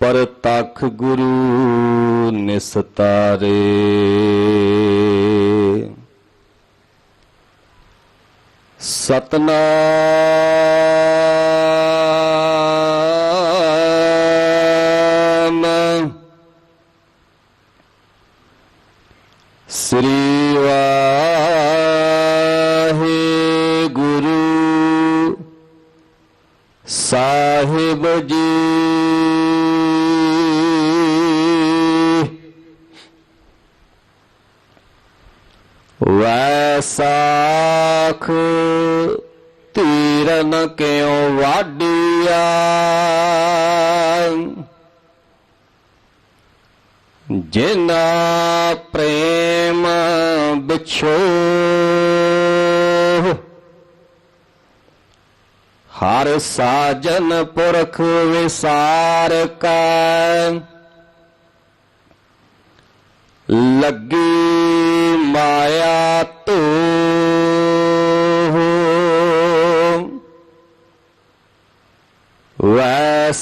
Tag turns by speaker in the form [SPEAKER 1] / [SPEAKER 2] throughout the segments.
[SPEAKER 1] ਪਰ ਤਖ ਗੁਰੂ ਨਿਸਤਾਰੇ। ਸਤਨਾਮ। ਸ੍ਰੀ ਵਾਹਿਗੁਰੂ। ਸਾਹਿਬ ਜੀ ਸਾਖ ਤੀਰਨ ਕਿਉ ਵਾਡੀਆ ਜਿਨਾ ਪ੍ਰੇਮ ਬਿਛੋ ਹਰ ਸਾਜਨ ਪੁਰਖ ਵਿਸਾਰ ਕੈ। ਲੱਗੀ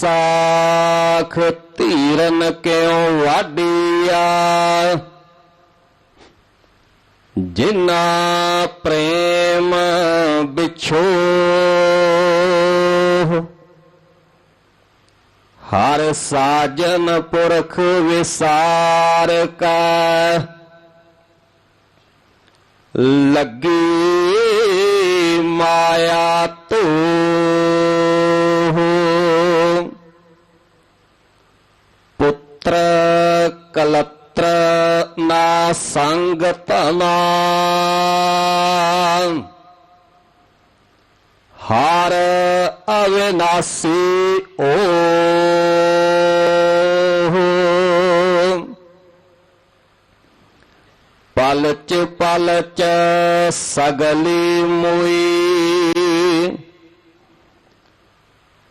[SPEAKER 1] ਸਾਖ ਧੀਰਨ ਕਿਉ ਵਾਡੀਆ ਜਿਨਾ ਪ੍ਰੇਮ ਵਿਛੋ ਹਰ ਸਾਜਨ ਪੁਰਖ ਵਿਸਾਰ ਕਾ। ਲੱਗੀ ਕਲਤਰ ਨਾ ਸੰਗ ਧਨਾ ਹਰ ਅਵਿਨਾਸੀ ਓ ਪਲਚ ਪਲਚ ਸਗਲੀ ਮੁਈ।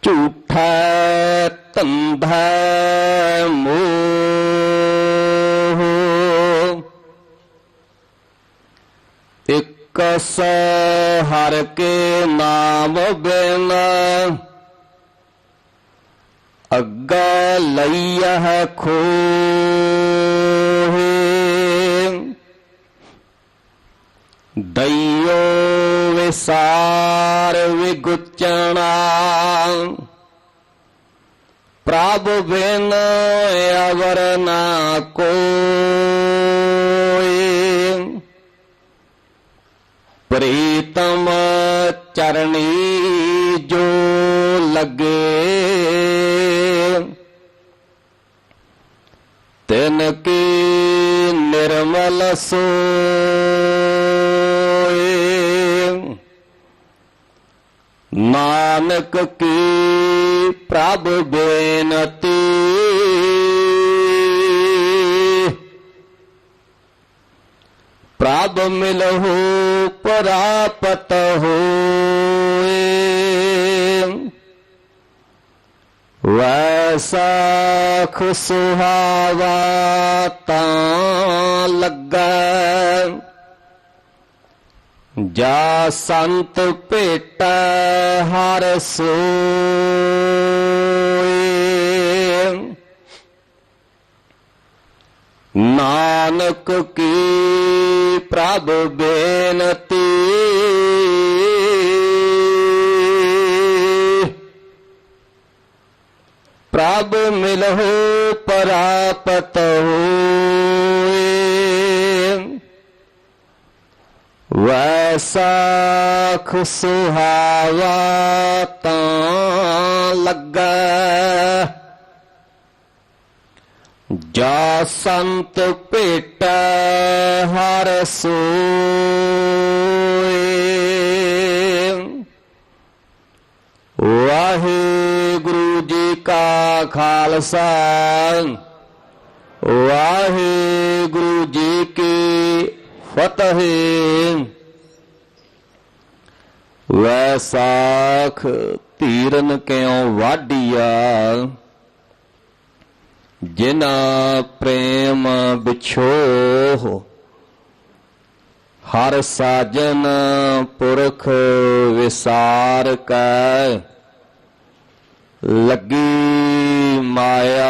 [SPEAKER 1] ਝੂਠਾ ਧੰਧਾ ਕਸ ਹਰ ਕੇ ਨਾਮ ਬਿਨ। ਅੱਗਾ ਲਈਹ ਖੋਹੇ। ਦਈਓ ਵਿਸਾਰ ਵਿਗੁਚਣਾ। ਪ੍ਰਭ ਬਿਨ ਅਵਰ ਨਾ ਕੋਈ ਪ੍ਰੀਤਮ ਚਰਣੀ ਜੋ ਲਗੇ। ਤਿਨ ਕੀ ਨਿਰਮਲ ਸੋਏ। ਨਾਨਕ ਕੀ ਪ੍ਰਭ ਬੇਨਤੀ। ਪ੍ਰਭ ਮਿਲਹੁ ਪਰਾਪਤ ਹੋਏ। ਵੈਸਾਖ ਸੁਹਾਵਾ ਤਾਂ ਲੱਗਾ। ਜਾ ਸੰਤ ਭੇਟ ਹਰ ਸੋਏ। ਨਾਨਕ ਕੀ ਪ੍ਰਭ ਬੇਨਤੀ ਪ੍ਰਭ ਮਿਲਹੁ ਪਰਾਪਤ ਹੋਏ ਵੈਸਾਖ ਸੁਹਾਵਾ ਤਾਂ ਲੱਗਾ ਜਾ ਸੰਤ ਭੇਟ ਹਰ ਸੋਏ ਵਾਹਿਗੁਰੂ ਜੀ ਕਾ ਖਾਲਸਾ। ਵਾਹਿਗੁਰੂ ਜੀ ਕੀ ਫਤਿਹ। ਵੈਸਾਖ ਧੀਰਨ ਕਿਉ ਵਾਢੀਆ? ਜਿਨਾ ਪ੍ਰੇਮ ਵਿਛੋਹ, ਹਰ ਸਾਜਨ ਪੁਰਖ ਵਿਸਾਰ ਕੈ। ਲੱਗੀ Maya.